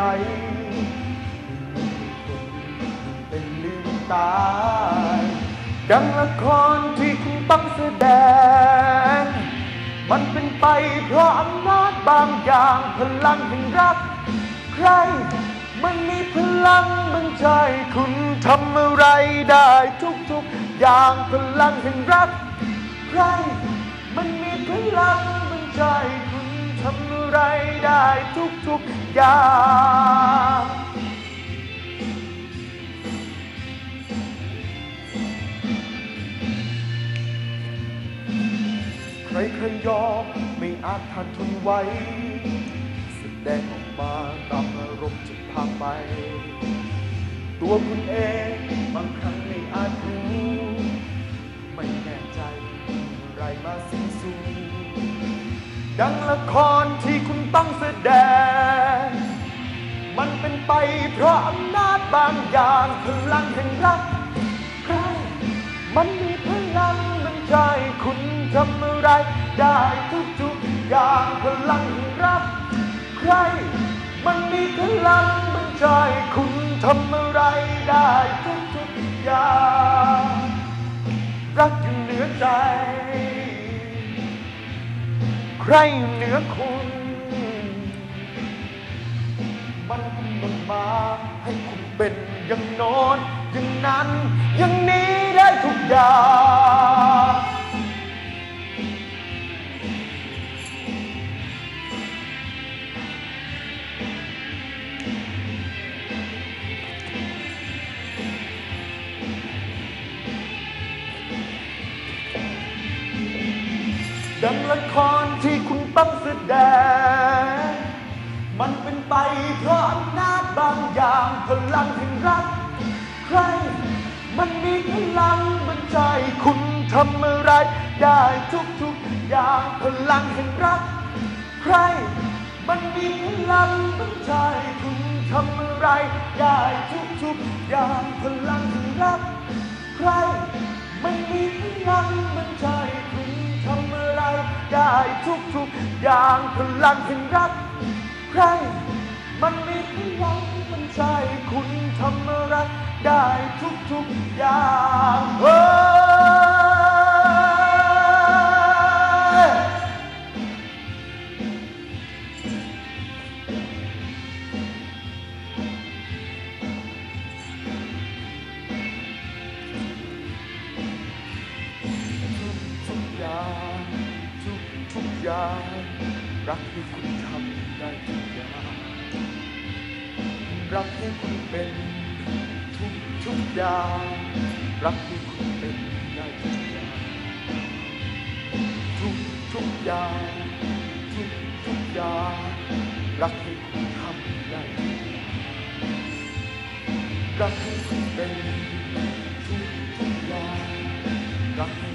ไหลเป็นลืมตายดังละครที่คุณต้องแสดง มันเป็นไปเพราะอำนาจบางอย่างพลังแห่งรัก ใคร มันมีพลังบังใจคุณทำอะไรได้ทุกๆ อย่างพลังแห่งรัก ใคร มันมีพลังบังใจคุณทำอะไร ทุกๆอย่างใครใครยอมไม่อาจทันทนไว้ แสดงออกมาตามอารมณ์จะพาไป ตัวคุณเองบางครั้งไม่อาจรู้ ไม่แน่ใจอะไรมาสิ้นสุด ดังละครที่คุณต้องแสดง มันเป็นไปเพราะอำนาจบางอย่างพลังแห่งรักใคร มันมีพลังมันใจคุณทำอะไร ได้ทุกๆอย่างพลังแห่งรักใคร มันมีพลังมันใจคุณทำ รอยู่เหนือคุณมันกำหนมาให้คุณเป็นอย่างโน้นอย่างนั้นอย่างนี้ได้ทุกอย่าง ดังละครที่คุณต้องแสดง มันเป็นไปเพราะอำนาจบางอย่างพลังแห่งรัก ใคร มันมีพลังบันใจคุณทำอะไรได้ทุกๆอย่างพลังแห่งรัก ใคร มันมีพลังบันใจคุณทำอะไรได้ทุกๆอย่างพลังแห่งรัก อย่างพลังแห่งรักใคร มันมีพลังมันใจคุณทำรักได้ทุกๆอย่าง รักให้คุณทำได้ทุกอย่างรักให้คุณเป็นทุกทุกอย่างรักให้คุณเป็นได้ทุกอย่างทุกทุกอย่างทุกทุกอย่างรักให้คุณทำได้ทุกอย่างรักให้คุณเป็นทุกทุกอย่างรัก